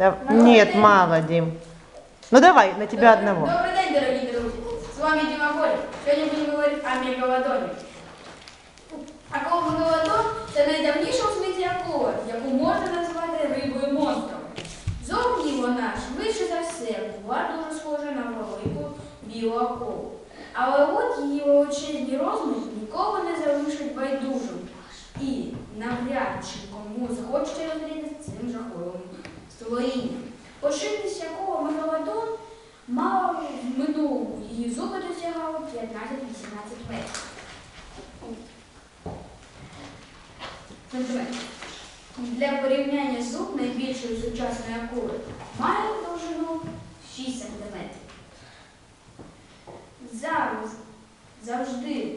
Да- Нет, мало, Дим. Ну давай, на тебя одного. Добрий день, дорогі друзі! З вами Діма Боря. Сьогодні будемо говорити о мегалодоні. Акула мегалодон – це найдавніша у світі акула, яку можна назвати рибою монстром. Зовні вона швидше за все була дуже схожа на велику білу акулу. Але от її величезні розмір нікого не залишать байдужим. І навряд чи кому захочеться розрізати цим жахливим створінням. Поширність якого мегалодон мала в минулому. Її зуби досягали 15-18 метрів. Сантиметрів. Для порівняння зуб найбільшої сучасної акули має довжину 6 см. Зараз завжди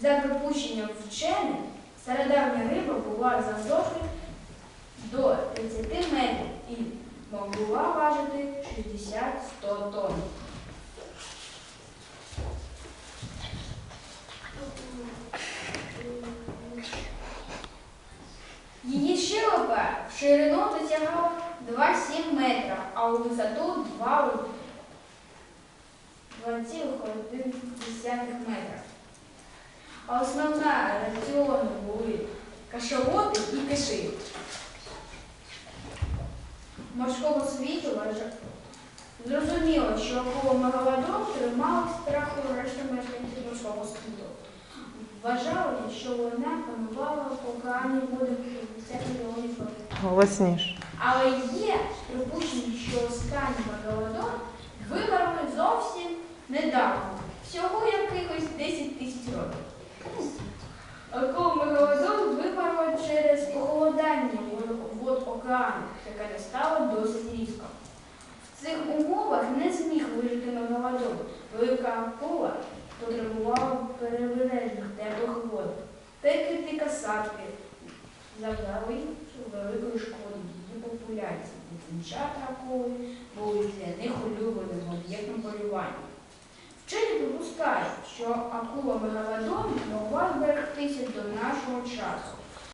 за припущенням вчених, стародавня риба була завдовжки до 30 метрів і могла важити 60-100 тонн. Її щелепа в ширину досягала 2,7 метра, а у висоту 2,1 метра. А основна раціони були кашалоти і киши. Морського світу зрозуміло, що акула мегалодон тримала страху решти мешканців морського світу. Вважали, що вона панувала в океані водах 50 мільйонів років. Голосніш. Але є припущення, що останній мегалодон вимерли зовсім недавно, всього якихось 10 тисяч років. Акула мегалодон вимерла через похолодання вод- океану, яке настало досить різко. Цих умовах не зміг вижити мегалодон. Велика акула потребувала перебережних теплих вод. Пеки касатки завдали великої шкоди її популяції. Дитинчата акули були для них улюбленим об'єктом полювання. Вчені припускають, що акула мегалодон могла зберегтися до нашого часу.